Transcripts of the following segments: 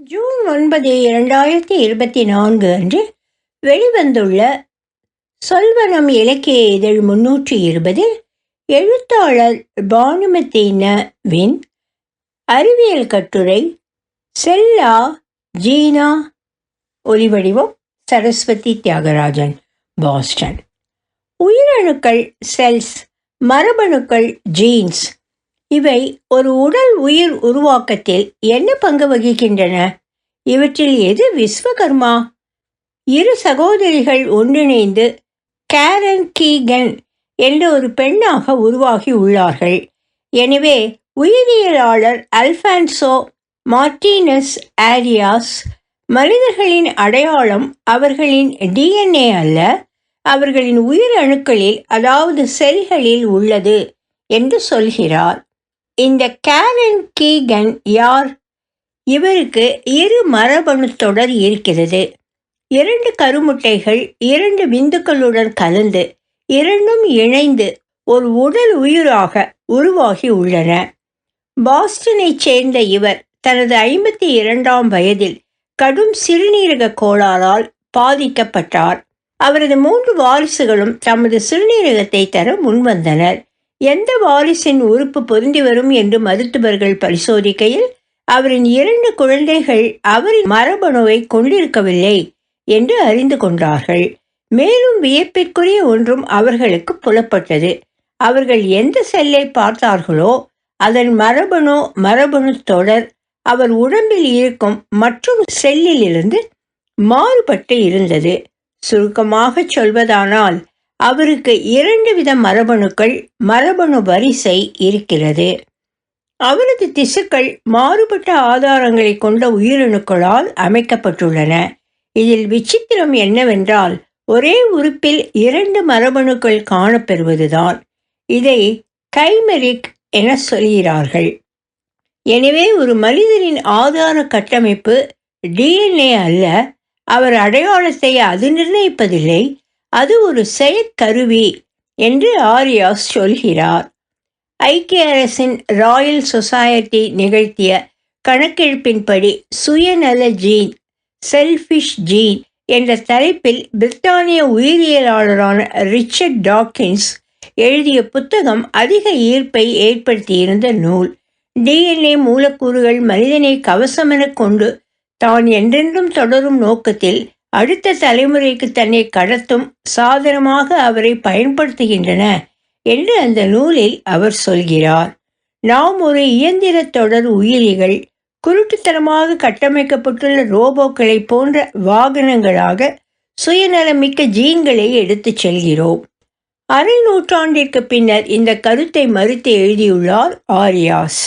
June ஒன்பது இரண்டாயிரத்தி இருபத்தி நான்கு அன்று வெளிவந்துள்ள சொல்வனம் இலக்கிய இதழ் முன்னூற்றி இருபதில் எழுத்தாளர் பானுமதி ந வின் அறிவியல் கட்டுரை செல்லா ஜீனா ஒலிவடிவம் சரஸ்வதி தியாகராஜன் பாஸ்டன். உயிரணுக்கள் செல்ஸ் மரபணுக்கள் ஜீன்ஸ் இவை ஒரு உடல் உயிர் உருவாக்கத்தில் என்ன பங்கு வகிக்கின்றன? இவற்றில் எது விஸ்வகர்மா? இரு சகோதரிகள் ஒன்றிணைந்து கேரன் கீகன் என்ற ஒரு பெண்ணாக உருவாகி உள்ளார்கள். எனவே உயிரியலாளர் அல்ஃபான்சோ மார்டினஸ் ஆரியாஸ் மனிதர்களின் அடையாளம் அவர்களின் டிஎன்ஏ அல்ல அவர்களின் உயிர் அணுக்களில் அதாவது செல்களில் உள்ளது என்று சொல்கிறார். இந்த கேரன் கீகன் யார்? இவருக்கு இரு மரபணு தொடர் இருக்கிறது. இரண்டு கருமுட்டைகள் இரண்டு விந்துக்களுடன் கலந்து இரண்டும் இணைந்து ஒரு உடல் உயிராக உருவாகி உள்ளன. பாஸ்டனைச் சேர்ந்த இவர் தனது ஐம்பத்தி இரண்டாம் வயதில் கடும் சிறுநீரக கோளாறால் பாதிக்கப்பட்டார். அவரது மூன்று வாரிசுகளும் தமது சிறுநீரகத்தை தர முன்வந்தனர். எந்த வாரிசின் உறுப்பு பொருந்தி வரும் என்று மருத்துவர்கள் பரிசோதிக்கையில் அவரின் இரண்டு குழந்தைகள் அவரின் மரபணுவை கொண்டிருக்கவில்லை என்று அறிந்து கொண்டார்கள். மேலும் வியப்பிற்குரிய ஒன்றும் அவர்களுக்கு புலப்பட்டது. அவர்கள் எந்த செல்லை பார்த்தார்களோ அதன் மரபணு மரபணு தொடர் அவர் உடம்பில் இருக்கும் மற்றும் செல்லிலிருந்து மாறுபட்டு இருந்தது. சுருக்கமாக சொல்வதானால் அவருக்கு இரண்டு வித மரபணுக்கள் மரபணு வரிசை இருக்கிறது. அவரது திசுக்கள் மாறுபட்ட ஆதாரங்களை கொண்ட உயிரணுக்களால் அமைக்கப்பட்டுள்ளன. இதில் விசித்திரம் என்னவென்றால் ஒரே உறுப்பில் இரண்டு மரபணுக்கள் காணப்பெறுவதுதான் இதை கைமெரிக் என சொல்கிறார்கள். எனவே ஒரு மனிதனின் ஆதார கட்டமைப்பு டிஎன்ஏ அல்ல அவர் அடையாளத்தை அது நிர்ணயிப்பதில்லை அது ஒரு செயற்கருவி என்று ஆரியாஸ் சொல்கிறார். ஐக்கிய அரசின் ராயல் சொசைட்டி நிகழ்த்திய கணக்கெடுப்பின்படி சுயநல ஜீன் செல்ஃபிஷ் ஜீன் என்ற தலைப்பில் பிரித்தானிய உயிரியலாளரான ரிச்சர்ட் டாக்கின்ஸ் எழுதிய புத்தகம் அதிக ஈர்ப்பை ஏற்படுத்தியிருந்த நூல். டிஎன்ஏ மூலக்கூறுகள் மனிதனை கவசமென கொண்டு தான் என்றென்றும் தொடரும் நோக்கத்தில் அடுத்த தலைமுறைக்கு தன்னை கடத்தும் சாதனமாக அவரை பயன்படுத்துகின்றன என்று அந்த நூலில் அவர் சொல்கிறார். நாம் ஒரு இயந்திர தொடர் உயிரிகள் குருட்டுத்தனமாக கட்டமைக்கப்பட்டுள்ள ரோபோக்களை போன்ற வாகனங்களாக சுயநலமிக்க ஜீன்களை எடுத்துச் செல்கிறோம். அரை நூற்றாண்டிற்கு பின்னர் இந்த கருத்தை மறுத்து எழுதியுள்ளார் ஆரியாஸ்.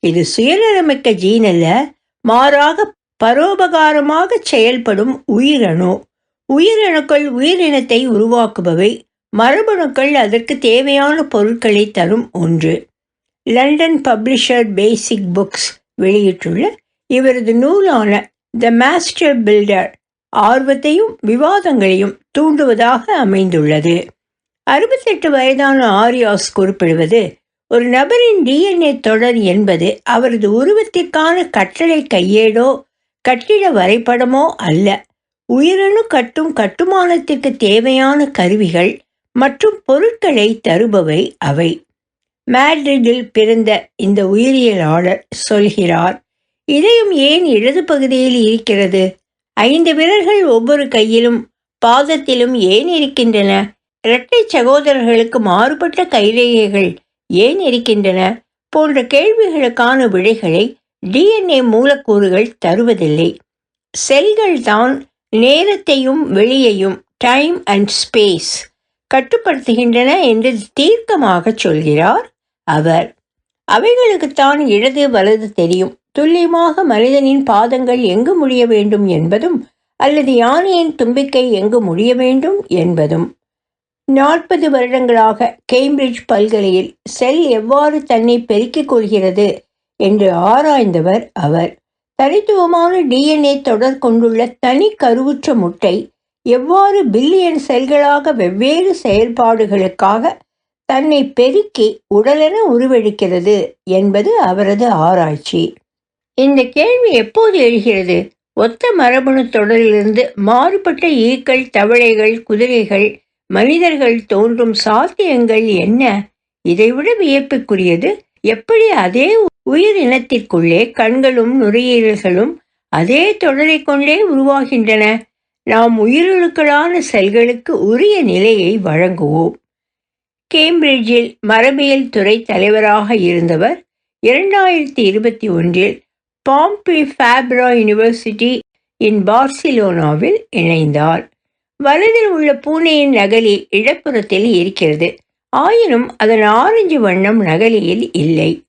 இது சுயநலமிக்க ஜீன் அல்ல மாறாக பரோபகாரமாக செயல்படும் உயிரணு. உயிரணுக்கள் உயிரினத்தை உருவாக்குபவை. மரபணுக்கள் அதற்கு தேவையான பொருட்களை தரும் ஒன்று. லண்டன் பப்ளிஷர் பேசிக் புக்ஸ் வெளியிட்டுள்ள இவரது நூலான த மாஸ்டர் பில்டர் ஆர்வத்தையும் விவாதங்களையும் தூண்டுவதாக அமைந்துள்ளது. அறுபத்தெட்டு வயதான ஆரியாஸ் குறிப்பிடுவது ஒரு நபரின் டிஎன்ஏ தொடர் என்பது அவரது உருவத்திற்கான கட்டளை கையேடோ கட்டிட வரைபடமோ அல்ல. உயிரணு கட்டும் கட்டுமானத்திற்கு தேவையான கருவிகள் மற்றும் பொருட்களை தருபவை அவை. மேட்ரிடில் பிறந்த இந்த உயிரியலாளர் சொல்கிறார் இதயம் ஏன் இடது பகுதியில் இருக்கிறது? ஐந்து விரல்கள் ஒவ்வொரு கையிலும் பாதத்திலும் ஏன் இருக்கின்றன? இரட்டை சகோதரர்களுக்கு மாறுபட்ட கைரேகைகள் ஏன் இருக்கின்றன? போன்ற கேள்விகளுக்கான விடைகளை டிஎன்ஏ மூலக்கூறுகள் தருவதில்லை. செல்கள் தான் நேரத்தையும் வெளியையும் டைம் அண்ட் ஸ்பேஸ் கட்டுப்படுத்துகின்றன என்று தீர்க்கமாக சொல்கிறார் அவர். அவைகளுக்குத்தான் இடது வலது தெரியும். துல்லியமாக மனிதனின் பாதங்கள் எங்கு முடிய வேண்டும் என்பதும் அல்லது யானையின் தும்பிக்கை எங்கு முடிய வேண்டும் என்பதும். நாற்பது வருடங்களாக கேம்பிரிட்ஜ் பல்கலையில் செல் எவ்வாறு தன்னை பெருக்கிக் கொள்கிறது என்று ஆராய்ந்தவர் அவர். தனித்துவமான டிஎன்ஏ தொடர் கொண்டுள்ள தனி கருவுற்ற முட்டை எவ்வாறு பில்லியன் செல்களாக வெவ்வேறு செயல்பாடுகளுக்காக தன்னை பெருக்கி உடலென உருவெடுக்கிறது என்பது அவரது ஆராய்ச்சி. இந்த கேள்வி எப்போது எழுகிறது? ஒத்த மரபணு தொடரிலிருந்து மாறுபட்ட ஈக்கள் தவளைகள் குதிரைகள் மனிதர்கள் தோன்றும் சாத்தியங்கள் என்ன? இதைவிட வியப்புக்குரியது எப்படி அதே உயிரினத்திற்குள்ளே கண்களும் நுரையீரல்களும் அதே தொடரை கொண்டே உருவாகின்றன? நாம் உயிரணுக்களான செல்களுக்கு உரிய நிலையை வழங்குவோம். கேம்பிரிட்ஜில் மரபியல் துறை தலைவராக இருந்தவர் இரண்டாயிரத்தி இருபத்தி ஒன்றில் பாம்பி ஃபேப்ரா யூனிவர்சிட்டி இன் பார்சிலோனாவில் இணைந்தார். வலதில் உள்ள பூனையின் நகலி இடப்புறத்தில் இருக்கிறது. ஆயினும் அதன் ஆரஞ்சு வண்ணம் நகலியில் இல்லை.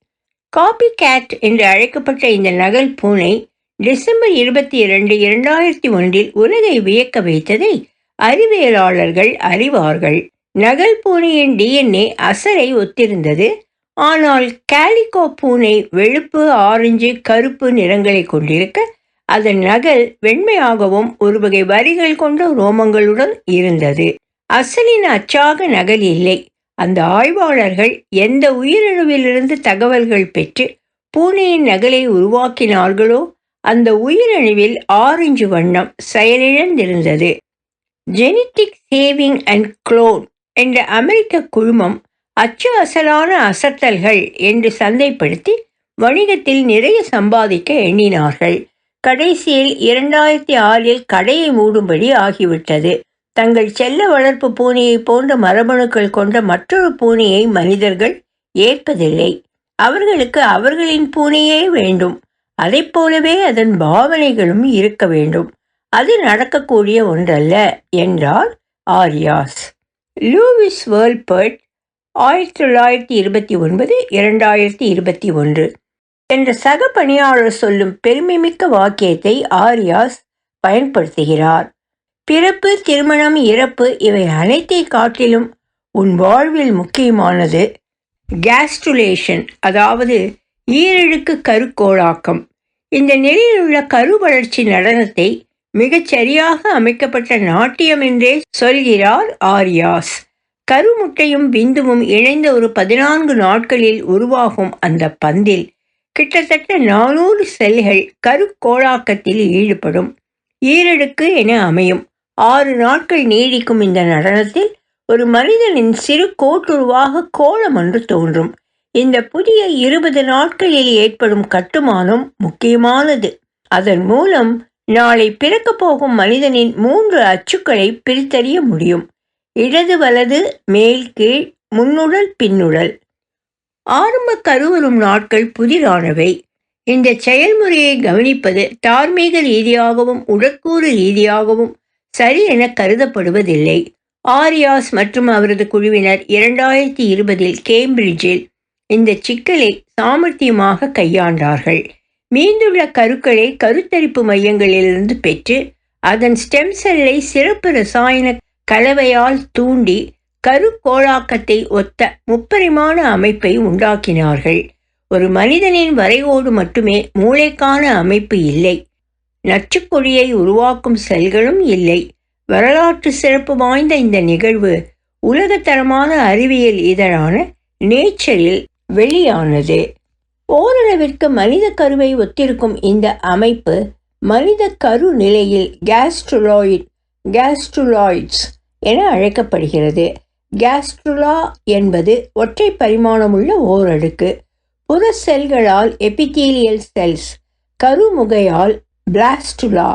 காபி கேட் என்று அழைக்கப்பட்ட இந்த நகல் பூனை டிசம்பர் இருபத்தி இரண்டு இரண்டாயிரத்தி ஒன்றில் உலகை வியக்க வைத்ததை அறிவியலாளர்கள் அறிவார்கள். நகல் பூனையின் டிஎன்ஏ அசரை ஒத்திருந்தது. ஆனால் கேலிகோ பூனை வெளுப்பு ஆரஞ்சு கருப்பு நிறங்களை கொண்டிருக்க அதன் நகல் வெண்மையாகவும் ஒரு வகை வரிகள் கொண்ட ரோமங்களுடன் இருந்தது. அசலின் அச்சாக நகல் இல்லை. அந்த ஆய்வாளர்கள் எந்த உயிரணுவிலிருந்து தகவல்கள் பெற்று பூனையின் நகலை உருவாக்கினார்களோ அந்த உயிரணுவில் ஆரஞ்சு வண்ணம் செயலிழந்திருந்தது. ஜெனட்டிக் சேவிங் அண்ட் குளோன் என்ற அமெரிக்க குழுமம் அச்சு அசலான அசத்தல்கள் என்று சந்தைப்படுத்தி வணிகத்தில் நிறைய சம்பாதிக்க எண்ணினார்கள். கடைசியில் இரண்டாயிரத்தி ஆறில் கடையை மூடும்படி ஆகிவிட்டது. தங்கள் செல்ல வளர்ப்பு பூனையை போன்ற மரபணுக்கள் கொண்ட மற்றொரு பூனையை மனிதர்கள் ஏற்பதில்லை. அவர்களுக்கு அவர்களின் பூனையே வேண்டும். அதை போலவே அதன் பாவனைகளும் இருக்க வேண்டும். அது நடக்கக்கூடிய ஒன்றல்ல என்றார் ஆரியாஸ். லூவிஸ் வேர்ல்பர்ட் ஆயிரத்தி தொள்ளாயிரத்தி இருபத்தி ஒன்பது இரண்டாயிரத்தி இருபத்தி ஒன்று. என்ற சக பணியாளர் சொல்லும் பெருமைமிக்க வாக்கியத்தை ஆரியாஸ் பயன்படுத்துகிறார். பிறப்பு திருமணம் இறப்பு இவை அனைத்தை காட்டிலும் உன் வாழ்வில் முக்கியமானது. கேஸ்டுலேஷன் அதாவது ஈரழுக்கு கருக்கோளாக்கம். இந்த நிலையில் உள்ள கரு வளர்ச்சி நடனத்தை மிகச் சரியாக அமைக்கப்பட்ட நாட்டியம் என்றே சொல்கிறார் ஆரியாஸ். கருமுட்டையும் பிந்துவும் இணைந்த ஒரு பதினான்கு நாட்களில் உருவாகும் அந்த பந்தில் கிட்டத்தட்ட நானூறு செல்கள் கருக்கோளாக்கத்தில் ஈடுபடும். ஈரடுக்கு என அமையும். ஆறு நாட்கள் நீடிக்கும் இந்த நடனத்தில் ஒரு மனிதனின் சிறு கோட்டுருவாக கோலம் ஒன்று தோன்றும். இந்த புதிய இருபது நாட்களில் ஏற்படும் கட்டுமானம் முக்கியமானது. அதன் மூலம் நாளை பிறக்கப் போகும் மனிதனின் மூன்று அச்சுக்களை பிரித்தறிய முடியும். இடது வலது மேல் கீழ் முன்னுடல் பின்னுடல். ஆரம்ப கருவரும் நாட்கள் புதிரானவை. இந்த செயல்முறையை கவனிப்பது தார்மீக ரீதியாகவும் உடற்கூறு ரீதியாகவும் சரி என கருதப்படுவதில்லை. ஆரியாஸ் மற்றும் அவரது குழுவினர் இரண்டாயிரத்தி இருபதில் கேம்பிரிட்ஜில் இந்த சிக்கலை சாமர்த்தியமாக கையாண்டார்கள். மீந்துள்ள கருக்களை கருத்தரிப்பு மையங்களிலிருந்து பெற்று அதன் ஸ்டெம் செல்லை சிறப்பு ரசாயன கலவையால் தூண்டி கருக்கோளாக்கத்தை ஒத்த முப்பரிமாண அமைப்பை உண்டாக்கினார்கள். ஒரு மனிதனின் வரைவோடு மட்டுமே மூளைக்கான அமைப்பு இல்லை. நச்சுக்கொடியை உருவாக்கும் செல்களும் இல்லை. வரலாற்று சிறப்பு வாய்ந்த இந்த நிகழ்வு உலகத்தரமான அறிவியல் இதழான நேச்சரில் வெளியானது. ஓரளவிற்கு மனித கருவை ஒத்திருக்கும் இந்த அமைப்பு மனித கரு நிலையில் கேஸ்ட்ருலாய்ட் கேஸ்ட்ருலாய்ட்ஸ் என அழைக்கப்படுகிறது. கேஸ்ட்ருலா என்பது ஒற்றை பரிமாணமுள்ள ஓரடுக்கு புற செல்களால் எபித்தீலியல் செல்ஸ் கருமுகையால் பிளாஸ்டுலா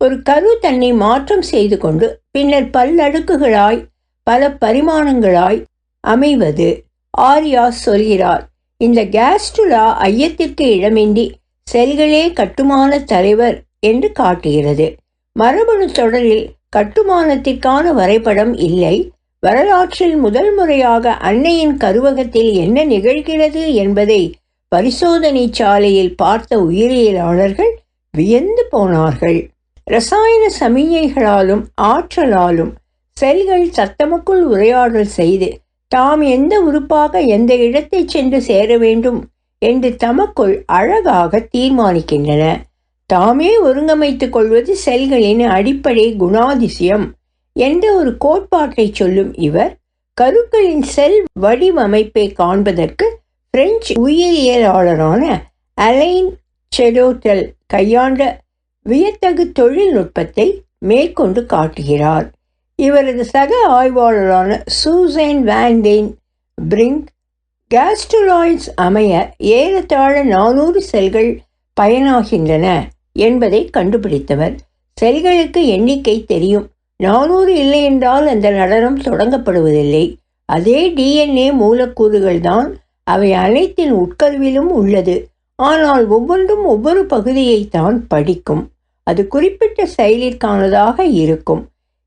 ஒரு கரு தன்னை மாற்றம் செய்து கொண்டு பின்னர் பல்லடுக்குகளாய் பல பரிமாணங்களாய் அமைவது ஆரியா சொல்கிறார். இந்த கேஸ்டுலா ஐயத்திற்கு இடமின்றி செல்களே கட்டுமான தலைவர் என்று காட்டுகிறது. மரபணு தொடரில் கட்டுமானத்திற்கான வரைபடம் இல்லை. வரலாற்றில் முதல் முறையாக அன்னையின் கருவகத்தில் என்ன நிகழ்கிறது என்பதை பரிசோதனை சாலையில் பார்த்த உயிரியலாளர்கள் வியந்து போனார்கள். ரசாயன சமிஞைகளாலும் ஆற்றலாலும் செல்கள் சத்தமுக்குள் உரையாடல் செய்து தாம் எந்த உறுப்பாக எந்த இடத்தை சென்று சேர வேண்டும்? என்று தமக்குள் அழகாக தீர்மானிக்கின்றன. தாமே ஒருங்கமைத்துக் கொள்வது செல்களின் அடிப்படை குணாதிசயம் என்ற ஒரு கோட்பாட்டை சொல்லும் இவர் கருக்களின் செல் வடிவமைப்பை காண்பதற்கு பிரெஞ்சு உயிரியலாளரான அலைன் செடோட்டல் கையாண்ட வியத்தகு தொழில்நுட்பத்தை மேற்கொண்டு காட்டுகிறார். இவரது சக ஆய்வாளரான சூசேன் வேண்டேன் பிரிங்க் கேஸ்ட்ராய்ட்ஸ் அமைய ஏறத்தாழ நானூறு செல்கள் பயனாகின்றன என்பதை கண்டுபிடித்தவர். செல்களுக்கு எண்ணிக்கை தெரியும். நானூறு இல்லை என்றால் அந்த நடனம் தொடங்கப்படுவதில்லை. அதே டிஎன்ஏ மூலக்கூறுகள் தான் அவை அனைத்தின் உட்கருவிலும் உள்ளது. ஆனால் ஒவ்வொன்றும் ஒவ்வொரு பகுதியை தான் படிக்கும். அது குறிப்பிட்ட செயலிற்கானதாக இருக்கும்.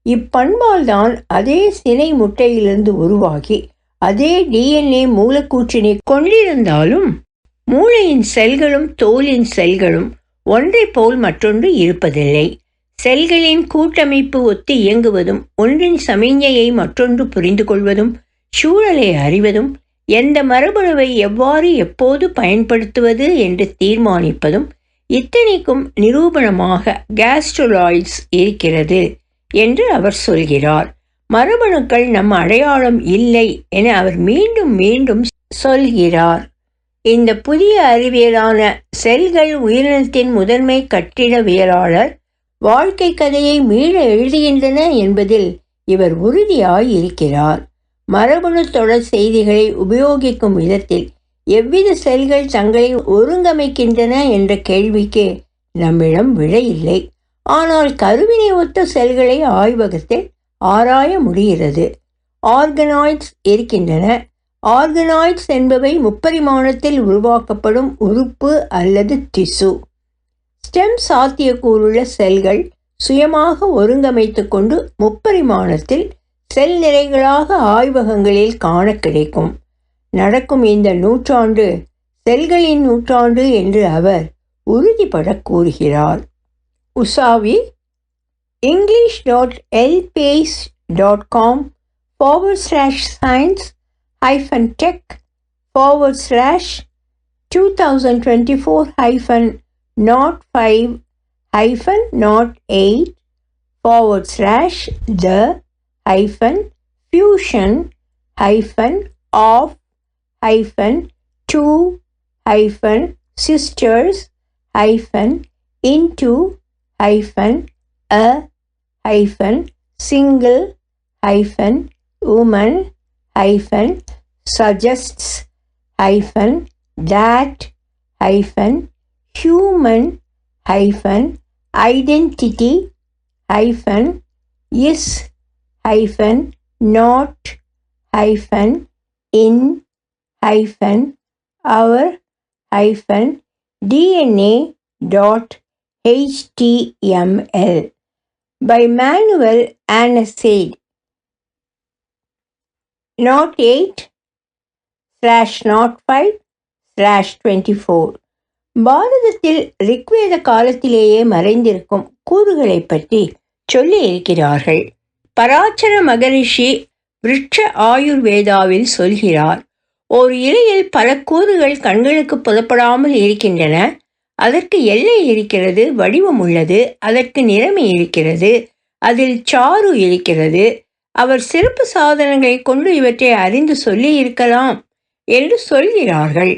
இப்பண்பால் தான் அதே சினை முட்டையிலிருந்து உருவாகி அதே டிஎன்ஏ மூலக்கூற்றினை கொண்டிருந்தாலும் மூளையின் செல்களும் தோலின் செல்களும் ஒன்றை போல் மற்றொன்று இருப்பதில்லை. செல்களின் கூட்டமைப்பு ஒத்து இயங்குவதும் ஒன்றின் சமிஞ்ஞையை மற்றொன்று புரிந்து கொள்வதும் சூழலை அறிவதும் எந்த மரபணுவை எவ்வாறு எப்போது பயன்படுத்துவது என்று தீர்மானிப்பதும் இத்தனைக்கும் நிரூபணமாக கேஸ்ட்ரோலாய்ட்ஸ் இருக்கிறது என்று அவர் சொல்கிறார். மரபணுக்கள் நம் அடையாளம் இல்லை என அவர் மீண்டும் மீண்டும் சொல்கிறார். இந்த புதிய அறிவியலான செல்கள் உயிரினத்தின் முதன்மை கட்டிடவியலாளர் வாழ்க்கை கதையை மீள எழுதுகின்றன என்பதில் இவர் உறுதியாய் இருக்கிறார். மரபணு தொடர் செய்திகளை உபயோகிக்கும் விதத்தில் எவ்வித செல்கள் தங்களை ஒருங்கமைக்கின்றன என்ற கேள்விக்கு நம்மிடம் விடையில்லை ஆனால் கருவினை ஒத்த செல்களை ஆய்வகத்தில் ஆராய முடிகிறது. ஆர்கனாய்ட்ஸ் இருக்கின்றன. ஆர்கனாய்ட்ஸ் என்பவை முப்பரிமாணத்தில் உருவாக்கப்படும் உறுப்பு அல்லது திசு. ஸ்டெம் சாத்தியக்கூறுள்ள செல்கள் சுயமாக ஒருங்கமைத்து கொண்டு முப்பரிமாணத்தில் செல் நிறைகளாக ஆய்வகங்களில் காண கிடைக்கும். நடக்கும் இந்த நூற்றாண்டு செல்களின் நூற்றாண்டு என்று அவர் உறுதிபட கூறுகிறார். உசாவி English dot elpais dot com forward slash science hyphen tech forward slash two thousand twenty four hyphen nought five hyphen nought eight forward slash the hyphen fusion hyphen of hyphen 2 hyphen sisters hyphen into hyphen a hyphen single hyphen woman hyphen suggests hyphen that hyphen human hyphen identity hyphen is hyphen not hyphen in hyphen our hyphen DNA dot HTML by Manuel Anasade. Nought eight slash nought five slash twenty four பாரதத்தில் ரிக்வேத காலத்திலேயே மறைந்திருக்கும் கூறுகளை பற்றி சொல்லியிருக்கிறார்கள் பராச்சர மகரிஷி விருட்ச ஆயுர்வேதாவில் சொல்கிறார் ஒரு இலையில் பல கூறுகள் கண்களுக்கு புலப்படாமல் இருக்கின்றன. அதற்கு எல்லை இருக்கிறது வடிவம் உள்ளது. அதற்கு நிறமை இருக்கிறது. அதில் சாறு இருக்கிறது. அவர் சிறப்பு சாதனங்களை கொண்டு இவற்றை அறிந்து சொல்லி இருக்கலாம் என்று சொல்கிறார்கள்.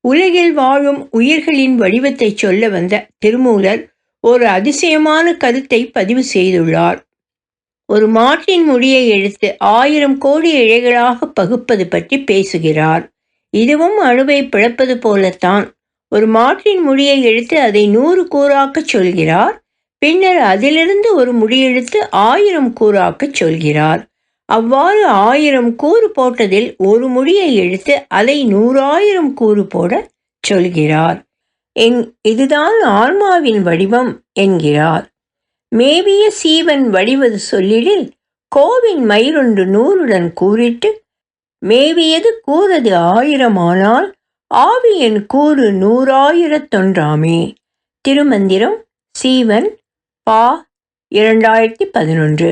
உலகில் வாழும் உயிர்களின் வடிவத்தை சொல்ல வந்த திருமூலர் ஒரு அதிசயமான கருத்தை பதிவு செய்துள்ளார். ஒரு மாட்டின் முடியை எடுத்து ஆயிரம் கோடி இழைகளாக பகுப்பது பற்றி பேசுகிறார். இதுவும் அணுவை பிளப்பது போலத்தான். ஒரு மாட்டின் முடியை எடுத்து அதை நூறு கூறாக்கச் சொல்கிறார். பின்னர் அதிலிருந்து ஒரு முடியெடுத்து ஆயிரம் கூறாக்கச் சொல்கிறார். அவ்வாறு ஆயிரம் கூறு போட்டதில் ஒரு முடியை எடுத்து அதை நூறாயிரம் கூறு போட சொல்கிறார். என் இதுதான் ஆன்மாவின் வடிவம் என்கிறார். மேவிய சீவன் வடிவது சொல்லிடில் கோவின் மயிரொன்று நூறுடன் கூறிட்டு மேவியது கூறது ஆயிரமானால் ஆவியன் கூறு நூறாயிரத்தொன்றாமே. திருமந்திரம் சீவன் பா இரண்டாயிரத்தி பதினொன்று.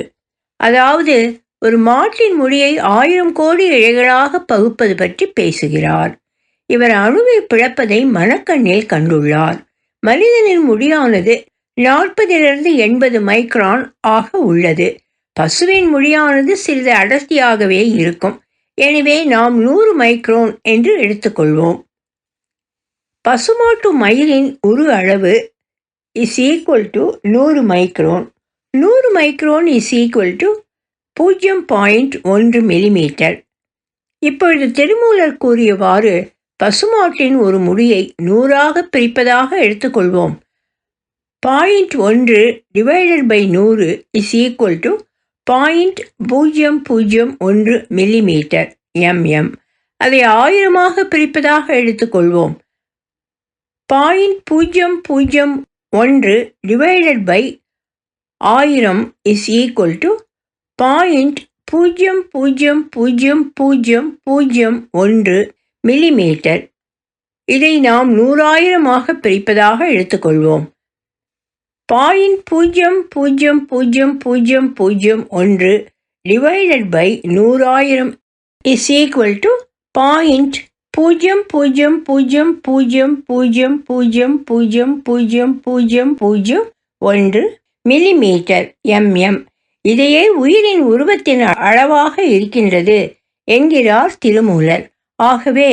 அதாவது ஒரு மாட்டின் முடியை ஆயிரம் கோடி இழைகளாக பகுப்பது பற்றி பேசுகிறார். இவர் அணுவை பிளப்பதை மனக்கண்ணில் கண்டுள்ளார். மனிதனின் முடியானது நாற்பதிலிருந்து எண்பது மைக்ரான் ஆக உள்ளது. பசுவின் முடியானது சிறிது அடர்த்தியாகவே இருக்கும். எனவே நாம் நூறு மைக்ரோன் என்று எடுத்துக்கொள்வோம். பசுமாட்டு மயிலின் உரு அளவு இஸ் ஈக்குவல் டு நூறு மைக்ரோன். நூறு மைக்ரோன் இஸ் ஈக்குவல் டு பூஜ்ஜியம் பாயிண்ட் ஒன்று மில்லிமீட்டர். இப்பொழுது திருமூலர் கூறியவாறு பசுமாட்டின் ஒரு முடியை நூறாக பிரிப்பதாக எடுத்துக்கொள்வோம். பாயிண்ட் ஒன்று டிவைடட் பை நூறு இஸ் ஈக்குவல் டு பாயிண்ட் பூஜ்ஜியம் பூஜ்ஜியம் ஒன்று மில்லிமீட்டர் எம்எம் அதை ஆயிரமாக பிரிப்பதாக எடுத்துக்கொள்வோம். பாயிண்ட் பூஜ்ஜியம் பூஜ்ஜியம் ஒன்று டிவைடட் பை ஆயிரம் இஸ் ஈக்குவல் டு பாயிண்ட் பூஜ்ஜியம் பூஜ்ஜியம் பூஜ்ஜியம் பூஜ்ஜியம் பூஜ்ஜியம் ஒன்று மில்லிமீட்டர் இதை நாம் நூறாயிரமாக பிரிப்பதாக எடுத்துக்கொள்வோம். பாயிண்ட் பூஜ்ஜியம் பூஜ்ஜியம் பூஜ்ஜியம் பூஜ்ஜியம் பூஜ்ஜியம் ஒன்று டிவைடட் பை நூறாயிரம் இஸ் ஈக்குவல் டு பாயிண்ட் பூஜ்ஜியம் பூஜ்ஜியம் பூஜ்ஜியம் பூஜ்ஜியம் பூஜ்ஜியம் பூஜ்ஜியம் பூஜ்ஜியம் பூஜ்ஜியம் பூஜ்ஜியம் பூஜ்ஜியம் ஒன்று மில்லிமீட்டர் எம்எம் இதையே உயிரின் உருவத்தின் அளவாக இருக்கின்றது என்கிறார் திருமூலர் ஆகவே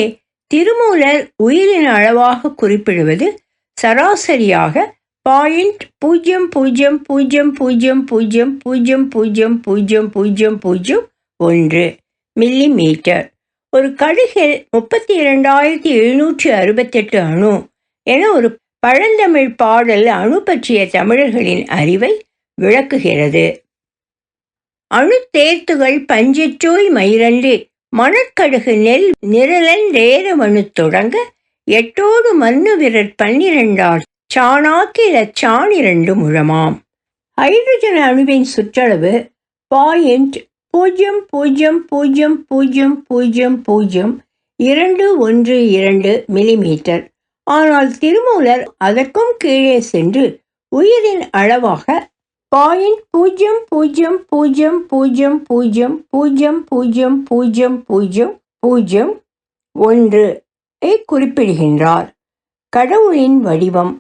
திருமூலர் உயிரின் அளவாக குறிப்பிடுவது சராசரியாக பாயிண்ட் பூஜ்ஜியம் பூஜ்ஜியம் பூஜ்ஜியம் பூஜ்ஜியம் பூஜ்ஜியம் பூஜ்ஜியம் பூஜ்ஜியம் பூஜ்ஜியம் பூஜ்ஜியம் பூஜ்ஜியம் ஒன்று மில்லி மீட்டர் ஒரு கடுகில் முப்பத்தி இரண்டாயிரத்தி எழுநூற்றி அறுபத்தெட்டு அணு என ஒரு பழந்தமிழ் பாடல் அணு பற்றிய தமிழர்களின் அறிவை விளக்குகிறது. அணு தேர்த்துகள் பஞ்சற்றோய் மயிரண்டு மணற்கடுகு நெல் நிரலன் ரேரமணு தொடங்க எட்டோடு மண்ணு விரற் பன்னிரண்டார் சாணாக்கில சாணிரண்டு முழமாம் ஹைட்ரஜன் அணுவின் சுற்றளவு பாயிண்ட் பூஜ்ஜியம் பூஜ்ஜியம் பூஜ்ஜியம் பூஜ்ஜியம் பூஜ்ஜியம் பூஜ்ஜியம் இரண்டு ஒன்று இரண்டு மில்லிமீட்டர் ஆனால் திருமூலர் அதற்கும் கீழே சென்று உயிரின் அளவாக பாயிண்ட் பூஜ்ஜியம் பூஜ்ஜியம் பூஜ்ஜியம் பூஜ்ஜியம் பூஜ்ஜியம் பூஜ்ஜியம் பூஜ்ஜியம் பூஜ்ஜியம் பூஜ்ஜியம் பூஜ்ஜியம் ஒன்று குறிப்பிடுகின்றார் கடவுளின் வடிவம்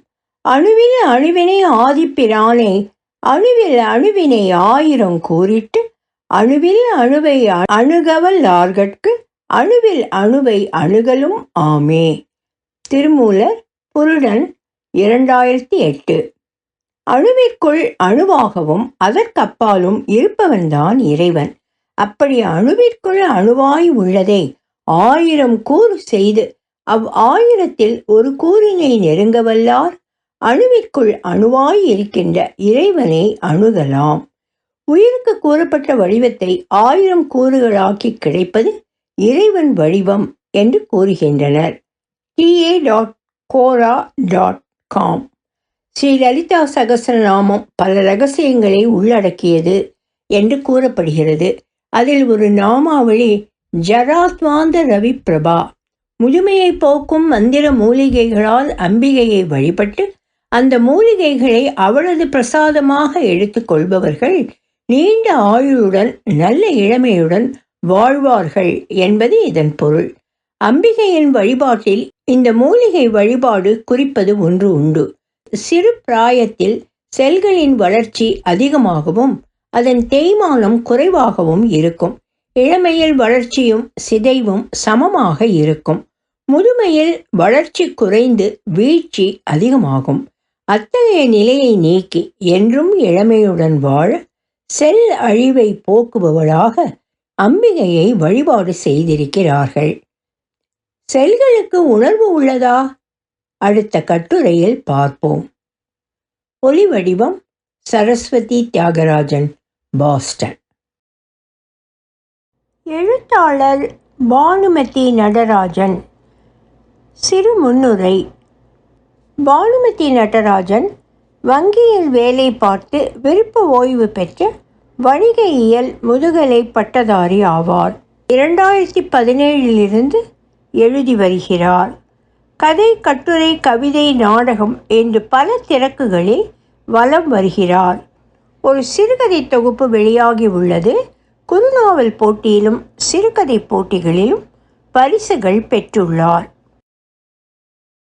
அணுவில் அணுவினை ஆதிப்பிரானே அணுவில் அணுவினை ஆயிரம் கூறிட்டு அணுவில் அணுவை அணுகவல்லார்கட்கு அணுவில் அணுவை அணுகலும் ஆமே. திருமூலர் புருடன் இரண்டாயிரத்தி எட்டு. அணுவிற்குள் அணுவாகவும் அதற்கப்பாலும் இருப்பவன்தான் இறைவன். அப்படி அணுவிற்குள் அணுவாய் உள்ளதை ஆயிரம் கூறு செய்து அவ் ஆயிரத்தில் ஒரு கூறினை நெருங்கவல்லார் அணுவிற்குள் அணுவாய் இருக்கின்ற இறைவனை அணுகலாம். உயிருக்கு கூறப்பட்ட வடிவத்தை ஆயிரம் கூறுகளாக்கி கிடைப்பது இறைவன் வடிவம் என்று கூறுகின்றனர். TA dot Quora dot com Sri Lalitha Sahasranamam பல ரகசியங்களை உள்ளடக்கியது என்று கூறப்படுகிறது. அதில் ஒரு நாமாவளி ஜராத்வாந்த ரவி பிரபா முழுமையை போக்கும் மந்திர மூலிகைகளால் அம்பிகையை வழிபட்டு அந்த மூலிகைகளை அவளது பிரசாதமாக எடுத்துக்கொள்பவர்கள் நீண்ட ஆயுளுடன் நல்ல இளமையுடன் வாழ்வார்கள் என்பது இதன் பொருள். அம்பிகையின் வழிபாட்டில் இந்த மூலிகை வழிபாடு குறிப்பது ஒன்று உண்டு. சிறு பிராயத்தில் செல்களின் வளர்ச்சி அதிகமாகவும் அதன் தேய்மானம் குறைவாகவும் இருக்கும். இளமையில் வளர்ச்சியும் சிதைவும் சமமாக இருக்கும். முதுமையில் வளர்ச்சி குறைந்து வீழ்ச்சி அதிகமாகும். அத்தகைய நிலையை நீக்கி என்றும் இளமையுடன் வாழ செல் அழிவை போக்குபவளாக அம்பிகையை வழிபாடு செய்திருக்கிறார்கள். செல்களுக்கு உணர்வு உள்ளதா? அடுத்த கட்டுரையில் பார்ப்போம். ஒலி வடிவம் சரஸ்வதி தியாகராஜன் பாஸ்டன். எழுத்தாளர் பானுமதி நடராஜன். சிறு முன்னுரை பானுமதி நடராஜன் வங்கியில் வேலை பார்த்து விருப்ப ஓய்வு பெற்ற வணிகையியல் முதுகலை பட்டதாரி ஆவார். இரண்டாயிரத்தி பதினேழிலிருந்து எழுதி வருகிறார். கதை கட்டுரை கவிதை நாடகம் என்று பல திறக்குகளில் வலம் வருகிறார். ஒரு சிறுகதை தொகுப்பு வெளியாகி உள்ளது. குறுநாவல் போட்டியிலும் சிறுகதை போட்டிகளிலும் பரிசுகள் பெற்றுள்ளார்.